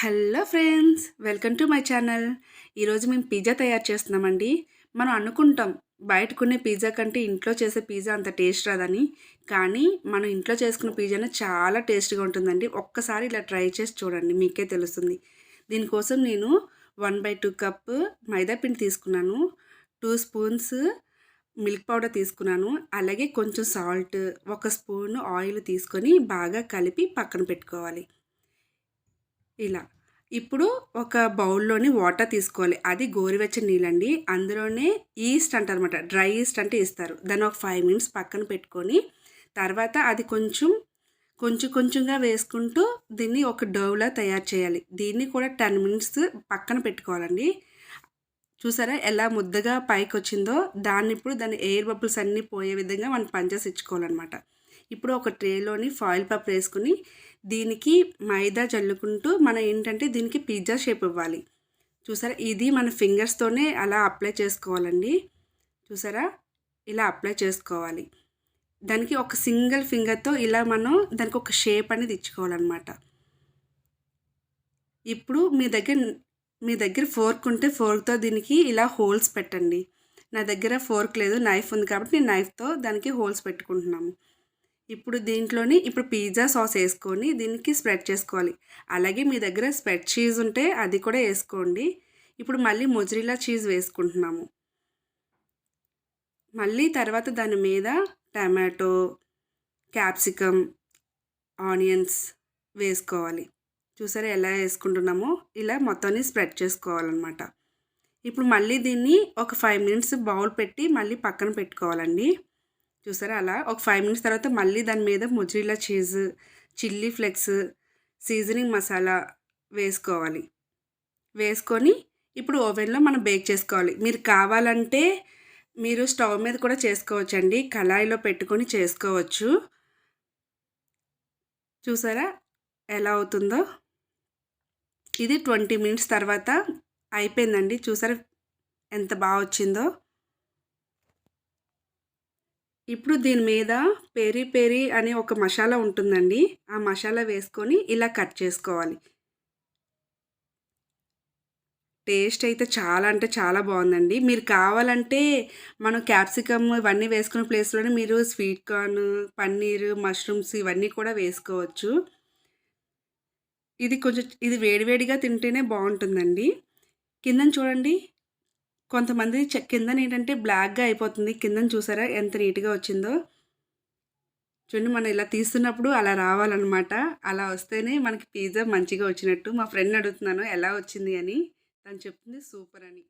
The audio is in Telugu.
Hello friends welcome to my channel. ఈరోజు మేము పిజ్జా తయారు చేస్తున్నామండి. మనం అనుకుంటాం బయట కొనే పిజ్జా కంటే ఇంట్లో చేసే పిజ్జా అంత టేస్ట్ రాదని. కానీ మనం ఇంట్లో చేసుకున్న పిజ్జానే చాలా టేస్ట్గా ఉంటుందండి. ఒక్కసారి ఇలా ట్రై చేసి చూడండి మీకే తెలుస్తుంది. దీనికోసం నేను వన్ బై టూ కప్ మైదా పిండి తీసుకున్నాను. టూ స్పూన్స్ మిల్క్ పౌడర్ తీసుకున్నాను. అలాగే కొంచెం సాల్ట్ ఒక స్పూన్ ఆయిల్ తీసుకొని బాగా కలిపి పక్కన పెట్టుకోవాలి. ఇలా. ఇప్పుడు ఒక బౌల్లోని వాటర్ తీసుకోవాలి. అది గోరువెచ్చని నీళ్ళండి. అందులోనే ఈస్ట్ అంటారనమాట డ్రై ఈస్ట్ అంటే ఇస్తారు. దాన్ని ఒక ఫైవ్ మినిట్స్ పక్కన పెట్టుకొని తర్వాత అది కొంచెం కొంచెం కొంచెంగా వేసుకుంటూ దీన్ని ఒక డౌలా తయారు చేయాలి. దీన్ని కూడా టెన్ మినిట్స్ పక్కన పెట్టుకోవాలండి. చూసారా ఎలా ముద్దగా పైకి వచ్చిందో దాన్ని ఇప్పుడు దాని ఎయిర్ బబుల్స్ అన్నీ పోయే విధంగా మనం పంచేసి ఇచ్చుకోవాలన్నమాట. ఇప్పుడు ఒక ట్రేలోని ఫాయిల్ పేపర్ వేసుకుని దీనికి మైదా చల్లుకుంటూ మనం ఏంటంటే దీనికి పిజ్జా షేప్ ఇవ్వాలి. చూసారా? ఇది మన ఫింగర్స్తోనే అలా అప్లై చేసుకోవాలండి. చూసారా? ఇలా అప్లై చేసుకోవాలి. దానికి ఒక సింగిల్ ఫింగర్తో ఇలా మనం దానికి ఒక షేప్ అనేది ఇచ్చుకోవాలన్నమాట. ఇప్పుడు మీ దగ్గర మీ దగ్గర ఫోర్క్ ఉంటే ఫోర్క్తో దీనికి ఇలా హోల్స్ పెట్టండి. నా దగ్గర ఫోర్క్ లేదు నైఫ్ ఉంది కాబట్టి నేను నైఫ్తో దానికి హోల్స్ పెట్టుకుంటున్నాము. ఇప్పుడు దీంట్లోని ఇప్పుడు పిజ్జా సాస్ వేసుకొని దీనికి స్ప్రెడ్ చేసుకోవాలి. అలాగే మీ దగ్గర స్ప్రెడ్ చీజ్ ఉంటే అది కూడా వేసుకోండి. ఇప్పుడు మళ్ళీ మొజరిలా చీజ్ వేసుకుంటున్నాము. మళ్ళీ తర్వాత దాని మీద టమాటో క్యాప్సికమ్ ఆనియన్స్ వేసుకోవాలి. చూసారా ఎలా వేసుకుంటున్నామో? ఇలా మొత్తాన్ని స్ప్రెడ్ చేసుకోవాలన్నమాట. ఇప్పుడు మళ్ళీ దీన్ని ఒక ఫైవ్ మినిట్స్ బౌల్ పెట్టి మళ్ళీ పక్కన పెట్టుకోవాలండి. చూసారా అలా? ఒక ఫైవ్ మినిట్స్ తర్వాత మళ్ళీ దాని మీద ముజ్రీలా cheese chilli flakes seasoning masala వేసుకోవాలి. వేసుకొని ఇప్పుడు ఓవెన్లో మనం బేక్ చేసుకోవాలి. మీరు కావాలంటే మీరు స్టవ్ మీద కూడా చేసుకోవచ్చండి. కళాయిలో పెట్టుకొని చేసుకోవచ్చు. చూసారా ఎలా అవుతుందో? ఇది ట్వంటీ మినిట్స్ తర్వాత అయిపోయిందండి. చూసారా ఎంత బాగా వచ్చిందో? ఇప్పుడు దీని మీద పెరి పెరి అనే ఒక మసాలా ఉంటుందండి. ఆ మసాలా వేసుకొని ఇలా కట్ చేసుకోవాలి. టేస్ట్ అయితే చాలా అంటే చాలా బాగుందండి. మీరు కావాలంటే మనం క్యాప్సికమ్ ఇవన్నీ వేసుకునే ప్లేస్లోనే మీరు స్వీట్ కార్న్ పన్నీర్ మష్రూమ్స్ ఇవన్నీ కూడా వేసుకోవచ్చు. ఇది కొంచెం ఇది వేడివేడిగా తింటేనే బాగుంటుందండి. కింద చూడండి. కొంతమంది కింద ఏంటంటే బ్లాక్గా అయిపోతుంది. కిందన చూసారా ఎంత నీట్గా వచ్చిందో? చూడండి మనం ఇలా తీస్తున్నప్పుడు అలా రావాలన్నమాట. అలా వస్తేనే మనకి పిజ్జా మంచిగా వచ్చినట్టు. మా ఫ్రెండ్ అడుగుతున్నాను ఎలా వచ్చింది? అని. తను చెప్తుంది సూపర్ అని.